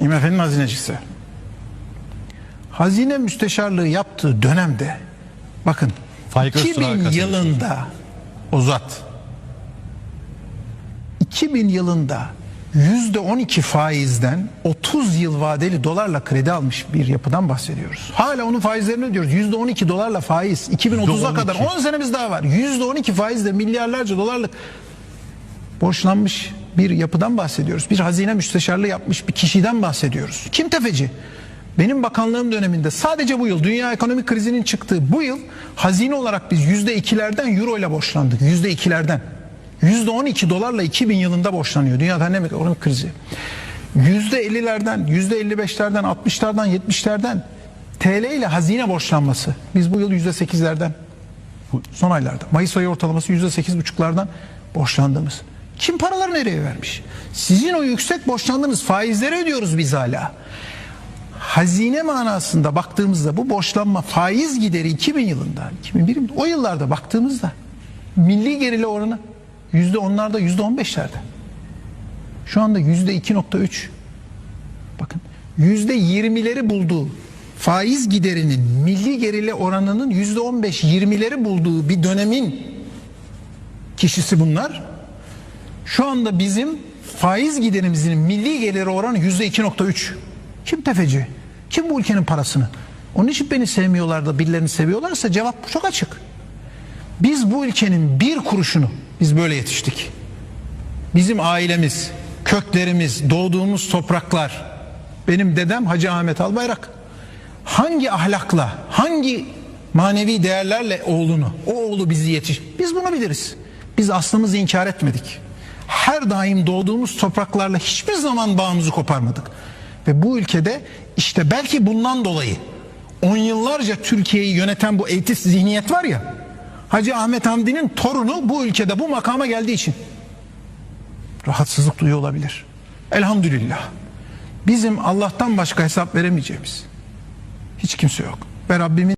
IMF'nin hazinecisi. Hazine müsteşarlığı yaptığı dönemde bakın Faik Öztürk 2000 arkası. yılında uzat 2000 yılında %12 faizden 30 yıl vadeli dolarla kredi almış bir yapıdan bahsediyoruz. Hala onun faizlerini ödüyoruz. %12 dolarla faiz. 2030'a kadar 10 senemiz daha var. %12 faizle milyarlarca dolarlık borçlanmış bir yapıdan bahsediyoruz. Bir hazine müsteşarlığı yapmış bir kişiden bahsediyoruz. Kim tefeci? Benim bakanlığım döneminde sadece bu yıl dünya ekonomik krizinin çıktığı bu yıl hazine olarak biz yüzde ikilerden euro ile borçlandık. Yüzde ikilerden. Yüzde on iki dolarla 2000 yılında borçlanıyor dünyada ne ekonomik krizi. Yüzde ellilerden, yüzde elli beşlerden, altmışlardan, yetmişlerden TL ile hazine borçlanması. Biz bu yıl yüzde sekizlerden son aylarda. Mayıs ayı ortalaması yüzde sekiz buçuklardan borçlandığımız. Kim paraları nereye vermiş? Sizin o yüksek borçlandığınız faizleri ödüyoruz biz hala. Hazine manasında baktığımızda bu borçlanma faiz gideri 2000 yılında, 2001 yılında, o yıllarda baktığımızda milli gerile oranı yüzde onlarda yüzde on beşlerde. Şu anda yüzde 2.3. Bakın yüzde 20'leri bulduğu faiz giderinin milli gerile oranının yüzde 15-20'leri bulduğu bir dönemin kişisi bunlar. Şu anda bizim faiz giderimizin milli geliri oranı yüzde 2.3. Kim tefeci? Kim bu ülkenin parasını? Onun için beni sevmiyorlar da birilerini seviyorlarsa cevap çok açık. Biz bu ülkenin bir kuruşunu biz böyle yetiştik. Bizim ailemiz, köklerimiz, doğduğumuz topraklar. Benim dedem Hacı Ahmet Albayrak. Hangi ahlakla, hangi manevi değerlerle oğlunu, o oğlu bizi yetiş. Biz bunu biliriz. Biz aslımızı inkar etmedik. Her daim doğduğumuz topraklarla hiçbir zaman bağımızı koparmadık. Ve bu ülkede işte belki bundan dolayı on yıllarca Türkiye'yi yöneten bu elitist zihniyet var ya Hacı Ahmet Hamdi'nin torunu bu ülkede bu makama geldiği için rahatsızlık duyuyor olabilir. Elhamdülillah. Bizim Allah'tan başka hesap veremeyeceğimiz hiç kimse yok. Ve Rabbimin